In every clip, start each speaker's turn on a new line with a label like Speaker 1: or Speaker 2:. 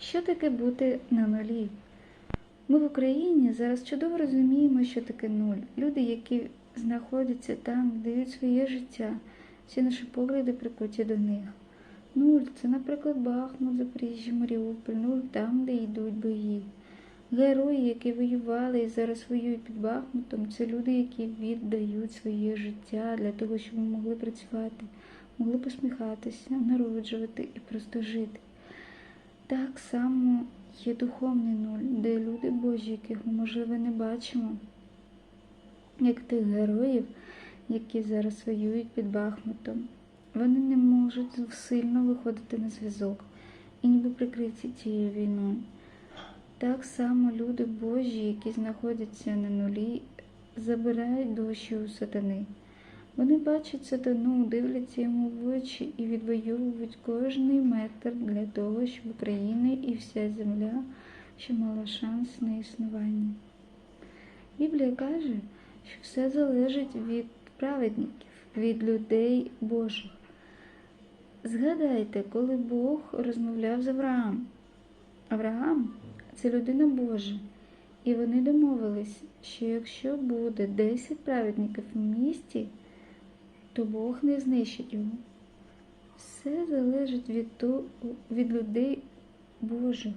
Speaker 1: Що таке бути на нулі? Ми в Україні зараз чудово розуміємо, що таке нуль. Люди, які знаходяться там, дають своє життя, всі наші погляди прикуті до них. Нуль це, наприклад, Бахмут, Запоріжжя, Маріуполь, нуль там, де йдуть бої. Герої, які воювали і зараз воюють під Бахмутом, це люди, які віддають своє життя для того, щоб ми могли працювати, могли посміхатися, народжувати і просто жити. Так само є духовний нуль, де люди Божі, яких можливо, не бачимо, як тих героїв, які зараз воюють під Бахмутом. Вони не можуть сильно виходити на зв'язок і ніби прикриті цією війною. Так само люди Божі, які знаходяться на нулі, забирають душі у сатани. Вони бачать сатану, дивляться йому в очі і відвоюють кожний метр для того, щоб Україна і вся земля ще мала шанс на існування. Біблія каже, що все залежить від праведників, від людей Божих. Згадайте, коли Бог розмовляв з Авраамом. Авраам це людина Божа. І вони домовились, що якщо буде 10 праведників в місті, то Бог не знищить його. Все залежить від, того, від людей Божих.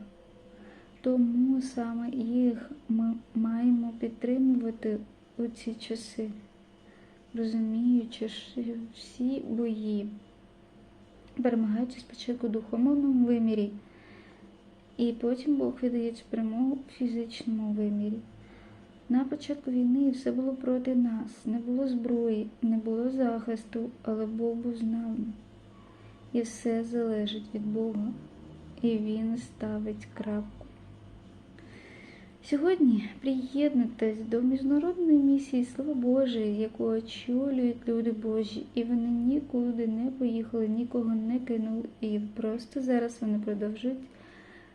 Speaker 1: Тому саме їх ми маємо підтримувати у ці часи, розуміючи, що всі бої перемагаються спочатку в духовному вимірі. І потім Бог віддає цю перемогу у фізичному вимірі. На початку війни все було проти нас, не було зброї, не було захисту, але Бог був з нами. І все залежить від Бога, і Він ставить крапку. Сьогодні приєднуйтесь до міжнародної місії Слава Боже, яку очолюють люди Божі, і вони нікуди не поїхали, нікого не кинули, і просто зараз вони продовжують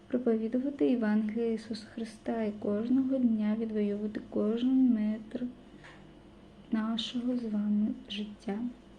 Speaker 1: проповідувати Євангелія Ісуса Христа і кожного дня відвоювати кожен метр нашого з вами життя.